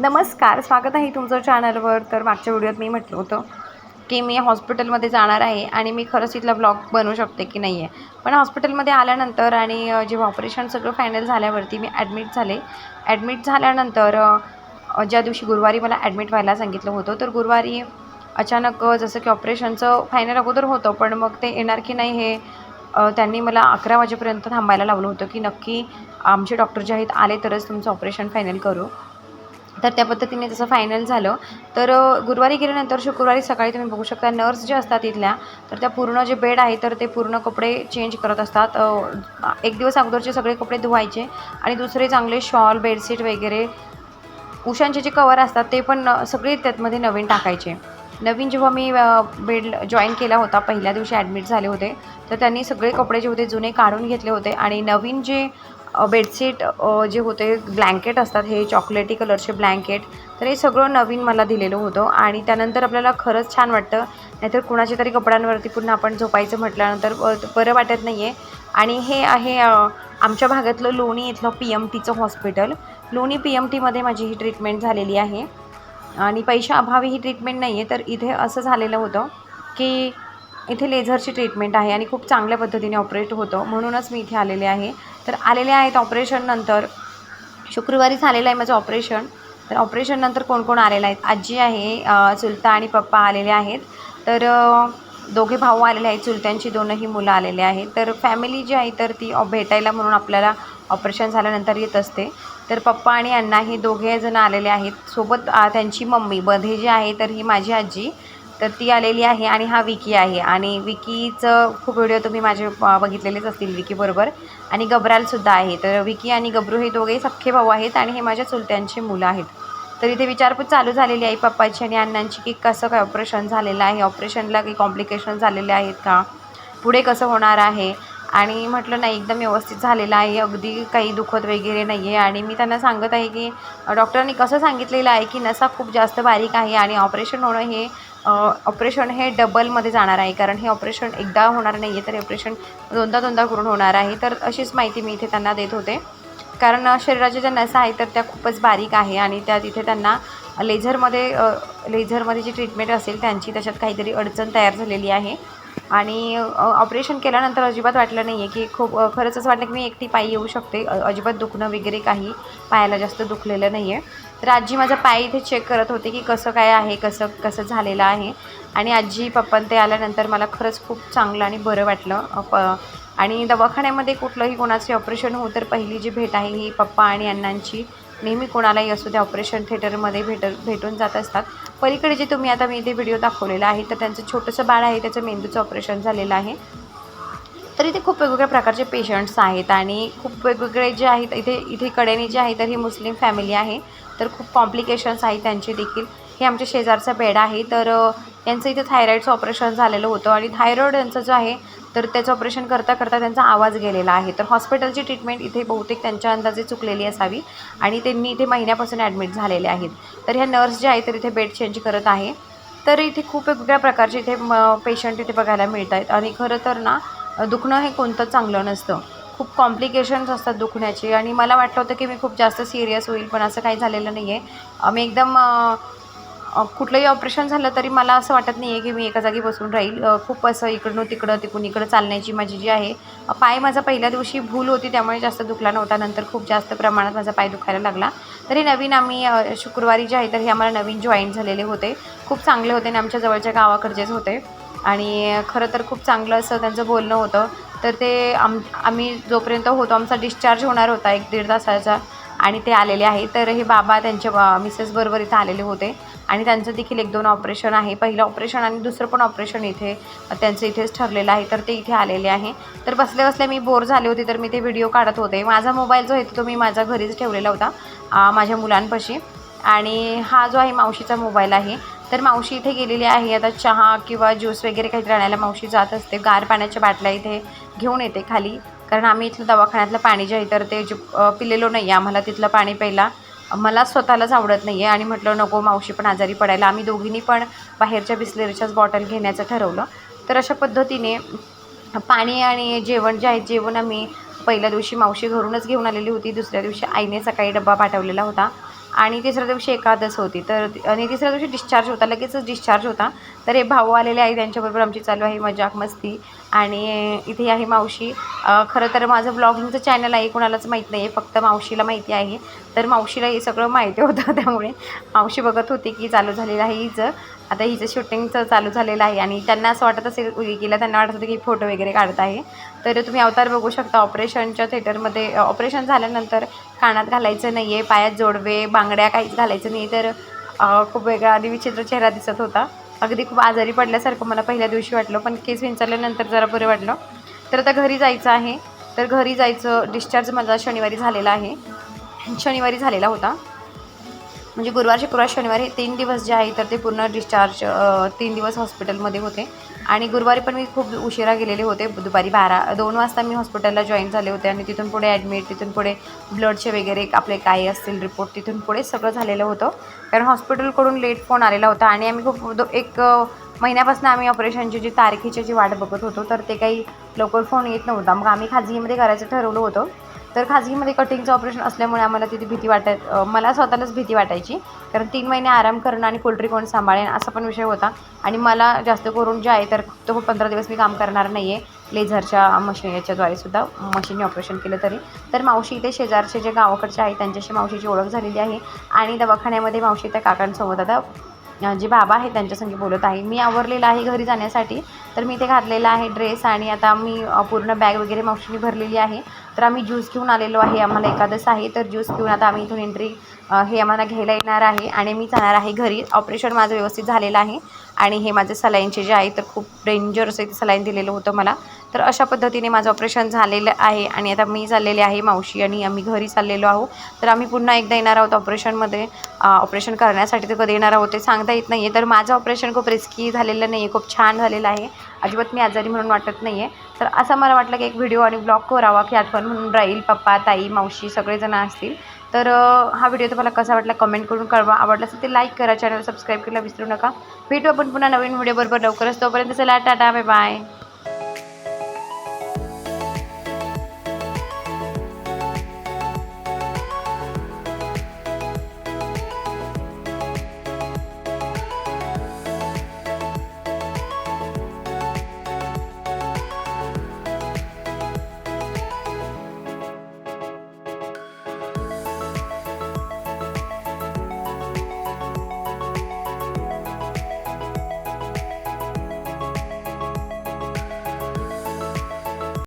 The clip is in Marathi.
नमस्कार स्वागत आहे तुमचं चॅनलवर तर मागच्या व्हिडिओत मी म्हटलं होतं की मी हॉस्पिटलमध्ये जाणार आहे आणि मी खरंच इथला ब्लॉग बनवू शकते की नाही आहे पण हॉस्पिटलमध्ये आल्यानंतर आणि जेव्हा ऑपरेशन सगळं फायनल झाल्यावरती मी ॲडमिट झाले. ॲडमिट झाल्यानंतर ज्या दिवशी गुरुवारी मला ॲडमिट व्हायला सांगितलं होतं तर गुरुवारी अचानक जसं की ऑपरेशनचं फायनल अगोदर होतं पण मग ते येणार की नाही हे त्यांनी मला अकरा वाजेपर्यंत थांबायला लावलं होतं की नक्की आमचे डॉक्टर जे आहेत आले तरच तुमचं ऑपरेशन फायनल करू. तर त्या पद्धतीने जसं फायनल झालं तर गुरुवारी गेल्यानंतर शुक्रवारी सकाळी तुम्ही बघू शकता नर्स जे असतात इथल्या तर त्या पूर्ण जे बेड आहे तर ते पूर्ण कपडे चेंज करत असतात. एक दिवस अगोदरचे सगळे कपडे धुवायचे आणि दुसरे चांगले शॉल बेडशीट वगैरे उशांचे जे कवर असतात ते पण सगळे त्यातमध्ये नवीन टाकायचे. नवीन जेव्हा मी बेड जॉईन केला होता पहिल्या दिवशी ॲडमिट झाले होते तर त्यांनी सगळे कपडे जे होते जुने काढून घेतले होते आणि नवीन जे बेडशीट जे होते ब्लँकेट असतात हे चॉकलेटी कलरचे ब्लँकेट तर हे सगळं नवीन मला दिलेलं होतं आणि त्यानंतर आपल्याला खरंच छान वाटतं. नाहीतर कुणाच्या तरी कपड्यांवरती पुन्हा आपण झोपायचं म्हटल्यानंतर बरं वाटत नाही आहे आणि हे आहे आमच्या भागातलं लोणी इथलं पी एम टीचं हॉस्पिटल. लोणी पी एम टीमध्ये माझी ही ट्रीटमेंट झालेली आहे. आणि पैशाअभावी ही ट्रीटमेंट नाही आहे तर इथे असं झालेलं होतं की इथे लेझरची ट्रीटमेंट आहे आणि खूप चांगल्या पद्धतीने ऑपरेट होतं. म्हणूनच मी इथे आलेले आहे. तर आलेले आहेत ऑपरेशननंतर शुक्रवारी झालेलं आहे माझं ऑपरेशन तर ऑपरेशननंतर कोण कोण आलेलं आहेत? आजी आहे चुलता आणि पप्पा आलेले आहेत. तर दोघे भाऊ आलेले आहेत चुलत्यांची दोनही मुलं आलेले आहेत. तर फॅमिली जी आहे तर ती भेटायला म्हणून आपल्याला ऑपरेशन झाल्यानंतर येत असते. तर पप्पा आणि अण्णा हे दोघे जण आलेले आहेत. सोबत त्यांची मम्मी बधे जी आहे तर ही माझी आजी. तर ती आलेली आहे आणि हा विकी आहे. आणि विकीचं खूप व्हिडिओ तुम्ही माझे बघितलेलेच असतील विकीबरोबर आणि गबरालसुद्धा आहे. तर विकी आणि गबरू हे दोघेही सख्खे भाऊ आहेत आणि हे माझ्या चुलत्यांची मुलं आहेत. तर इथे विचारपूस चालू झालेली आहे पप्पाची आणि अण्णांची की कसं काय ऑपरेशन झालेलं आहे? ऑपरेशनला काही कॉम्प्लिकेशन झालेले आहेत का? पुढे कसं होणार आहे? आणि म्हटलं नाही एकदम व्यवस्थित झालेलं आहे. अगदी काही दुखत वगैरे नाही आहे आणि मी त्यांना सांगत आहे की डॉक्टरांनी कसं सांगितलेलं आहे की नसा खूप जास्त बारीक आहे आणि ऑपरेशन होणं हे ऑपरेशन हे डबलमध्ये जाणार आहे. कारण हे ऑपरेशन एकदा होणार नाही आहे तर हे ऑपरेशन दोनदा दोनदा करून होणार आहे. तर अशीच माहिती मी इथे त्यांना देत होते. कारण शरीराचे शरीराच्या ज्या नसा आहेत तर त्या खूपच बारीक आहे आणि त्या तिथे त्यांना लेझरमध्ये लेझरमध्ये जी ट्रीटमेंट असेल त्यांची त्याच्यात काहीतरी अडचण तयार झालेली आहे. आणि ऑपरेशन केल्यानंतर अजिबात वाटलं नाही आहे की खूप खरंच असं वाटलं की मी एकटी पायी येऊ शकते. अजिबात दुखणं वगैरे काही पायाला जास्त दुखलेलं नाही आहे तर आजी माझा पाय इथे चेक करत होते की कसं काय आहे कसं कसं झालेलं आहे. आणि आजी पप्पा ते आल्यानंतर मला खरंच खूप चांगलं आणि बरं वाटलं. प आणि दवाखान्यामध्ये कुठलंही कोणाचे ऑपरेशन हो तर पहिली जी भेट आहे ही पप्पा आणि अण्णांची. नेहमी कोणालाही असू द्या ऑपरेशन थिएटरमध्ये भेट भेटून जात असतात. पलीकडे जे तुम्ही आता मी इथे व्हिडिओ दाखवलेला आहे तर त्यांचं छोटंसं बाळ आहे त्याचं मेंदूचं ऑपरेशन झालेलं आहे. तर इथे खूप वेगवेगळ्या प्रकारचे पेशंट्स आहेत आणि खूप वेगवेगळे जे आहेत इथे इथे कडेने जे आहे तर ही मुस्लिम फॅमिली आहे. तर खूप कॉम्प्लिकेशन्स आहेत त्यांचे देखील. हे आमच्या शेजारचा बेड आहे तर यांचं इथे थायरॉईडचं ऑपरेशन झालेलं होतं आणि थायरॉईड यांचं जे आहे तर त्याचं ऑपरेशन करता करता त्यांचा आवाज गेलेला आहे. तर हॉस्पिटलची ट्रीटमेंट इथे बहुतेक त्यांच्या अंदाजे चुकलेली असावी आणि त्यांनी इथे महिन्यापासून ॲडमिट झालेले आहेत. तर ह्या नर्स ज्या आहेत तर इथे बेड चेंज करत आहे. तर इथे खूप वेगवेगळ्या प्रकारचे इथे पेशंट इथे बघायला मिळत आहेत आणि खरं तर ना दुखणं हे कोणतं चांगलं नसतं. खूप कॉम्प्लिकेशन्स असतात दुखण्याचे आणि मला वाटलं होतं की मी खूप जास्त सिरियस होईल पण असं काही झालेलं नाही आहे मी एकदम कुठलंही ऑपरेशन झालं तरी मला असं वाटत नाही आहे की मी एका जागी बसून राहील. खूप असं इकडनं तिकडं तिकडून इकडं चालण्याची माझी जी आहे पाय माझा पहिल्या दिवशी भूल होती त्यामुळे जास्त दुखला नव्हता. नंतर खूप जास्त प्रमाणात माझा पाय दुखायला लागला. तरी नवीन आम्ही शुक्रवारी जे आहे तर हे आम्हाला नवीन जॉईन झालेले होते. खूप चांगले होते आणि आमच्या जवळच्या गावाकडचेच होते. आणि खरं तर खूप चांगलं असं त्यांचं बोलणं होतं. तर ते आम आम्ही जोपर्यंत होतो आमचा डिस्चार्ज होणार होता एक दीड तासाचा. आणि ते आलेले आहे. तर हे बाबा त्यांच्या बा मिसेसबरोबर इथं आलेले होते. आणि त्यांचं देखील एक दोन ऑपरेशन आहे. पहिलं ऑपरेशन आणि दुसरं पण ऑपरेशन इथे त्यांचं इथेच ठरलेलं आहे. तर ते इथे आलेले आहे. तर बसल्या बसल्या मी बोर झाले होते तर मी ते व्हिडिओ काढत होते. माझा मोबाईल जो आहे तो मी माझ्या घरीच ठेवलेला होता माझ्या मुलांपाशी. आणि हा जो आहे मावशीचा मोबाईल आहे. तर मावशी इथे गेलेली आहे. आता चहा किंवा ज्यूस वगैरे काहीतरी आणायला मावशी जात असते. गार पाण्याच्या बाटल्या इथे घेऊन येते खाली. कारण आम्ही इथलं दवाखान्यातलं पाणी जे आहे तर ते जे पिलेलो नाही आहे आम्हाला तिथलं पाणी प्यायला मला स्वतःलाच आवडत नाही आहे आणि म्हटलं नको मावशी पण आजारी पडायला. आम्ही दोघींनी पण बाहेरच्या बिस्लेरीच्याच बॉटल घेण्याचं ठरवलं. तर अशा पद्धतीने पाणी आणि जेवण जे आहे जेवण आम्ही पहिल्या दिवशी मावशी घरूनच घेऊन आलेली होती. दुसऱ्या दिवशी आईने सकाळी डबा पाठवलेला होता. आणि तिसऱ्या दिवशी एकादस होती. तर आणि तिसऱ्या दिवशी डिस्चार्ज होता. लगेचच डिस्चार्ज होता. तर हे भाऊ आलेले आहे त्यांच्याबरोबर आमची चालू आहे. मजाक मस्ती. आणि इथे आहे मावशी. खरं तर माझं ब्लॉगिंगचं चॅनल आहे. कोणालाच माहीत नाही आहे फक्त मावशीला माहिती आहे. तर मावशीला हे सगळं माहिती होतं त्यामुळे मावशी बघत होती की चालू झालेलं आहे हिचं. आता हिचं शूटिंगचं चालू झालेलं आहे आणि त्यांना असं वाटत असेल गेला त्यांना वाटत होतं की फोटो वगैरे काढत आहे. तर तुम्ही अवतार बघू शकता ऑपरेशनच्या थिएटरमध्ये ऑपरेशन झाल्यानंतर कानात घालायचं नाही आहे पायात जोडवे बांगड्या काहीच घालायचं नाही तर खूप वेगळा आणि विचित्र चेहरा दिसत होता. अगदी खूप आजारी पडल्यासारखं मला पहिल्या दिवशी वाटलं पण केस विंचरल्यानंतर जरा बरं वाटलं. तर आता घरी जायचं आहे. तर घरी जायचं डिस्चार्ज माझा शनिवारी झालेला आहे. शनिवारी झालेला होता. म्हणजे गुरुवार शुक्रवार शनिवारी तीन दिवस जे आहे तर ते पूर्ण डिस्चार्ज तीन दिवस हॉस्पिटलमध्ये होते. आणि गुरुवारी पण मी खूप उशिरा गेलेले होते. दुपारी बारा दोन वाजता मी हॉस्पिटलला जॉईन झाले होते आणि तिथून पुढे ॲडमिट तिथून पुढे ब्लडचे वगैरे आपले काय असतील रिपोर्ट तिथून पुढे सगळं झालेलं होतं. कारण हॉस्पिटलकडून लेट फोन आलेला होता आणि आम्ही खूप दो- एक महिन्यापासून आम्ही ऑपरेशनची जी तारखेची जी वाट बघत होतो तर ते काही लवकर फोन येत नव्हता. मग आम्ही खाजगीमध्ये करायचं ठरवलं होतं. तर खाजगीमध्ये कटिंगचं ऑपरेशन असल्यामुळे आम्हाला तिथे भीती वाटत मला स्वतःलाच भीती वाटायची. कारण तीन महिने आराम करणं आणि पोल्ट्री कोण सांभाळेन असा पण विषय होता. आणि मला जास्त करून जे आहे तर फक्त पंधरा दिवस मी काम करणार नाही आहे लेझरच्या मशीन याच्याद्वारे सुद्धा मशीनने ऑपरेशन केलं तरी. तर मावशी इथे शेजारचे जे गावाकडचे आहे त्यांच्याशी मावशीची ओळख झालेली आहे. आणि दवाखान्यामध्ये मावशी त्या काकांसोबत आता जे बाबा आहे त्यांच्यासंगी बोलत आहे. मी आवरलेलं आहे घरी जाण्यासाठी. तर मी ते घातलेलं आहे ड्रेस आणि आता मी पूर्ण बॅग वगैरे मावशीने भरलेली आहे. तर आम्ही ज्यूस घेऊन आलेलो आहे. आम्हाला एकादश आहे. तर ज्यूस घेऊन आता आम्ही इथून एंट्री हे आम्हाला घ्यायला येणार आहे. आणि मी जाणार आहे घरी. ऑपरेशन माझं व्यवस्थित झालेलं आहे. आणि हे माझे सलाईनचे जे आहे तर खूप डेंजर असं इथे सलाईन दिलेलं होतं मला. तर अशा पद्धतीने माझं ऑपरेशन झालेलं आहे आणि आता मी चाललेले आहे मावशी आणि आम्ही घरी चाललेलो आहोत. तर आम्ही पुन्हा एकदा येणार आहोत ऑपरेशनमध्ये ऑपरेशन करण्यासाठी तर कधी येणार आहोत ते सांगता येत नाही आहे तर माझं ऑपरेशन खूप रिस्की झालेलं नाही आहे खूप छान झालेलं आहे. अजिबात मी आजारी म्हणून वाटत नाही आहे तर असं मला वाटलं की एक व्हिडिओ आणि ब्लॉग करावा की आठवण म्हणून राहील पप्पा ताई मावशी सगळेजण असतील. तर हा व्हिडिओ तुम्हाला कसा वाटला कमेंट करून कळवा. आवडला असेल ते लाईक करा चॅनल सबस्क्राईब करायला विसरू नका. भेटू आपण पुन्हा नवीन व्हिडिओ बरोबर लवकरच. तोपर्यंत चला टाटा बाय बाय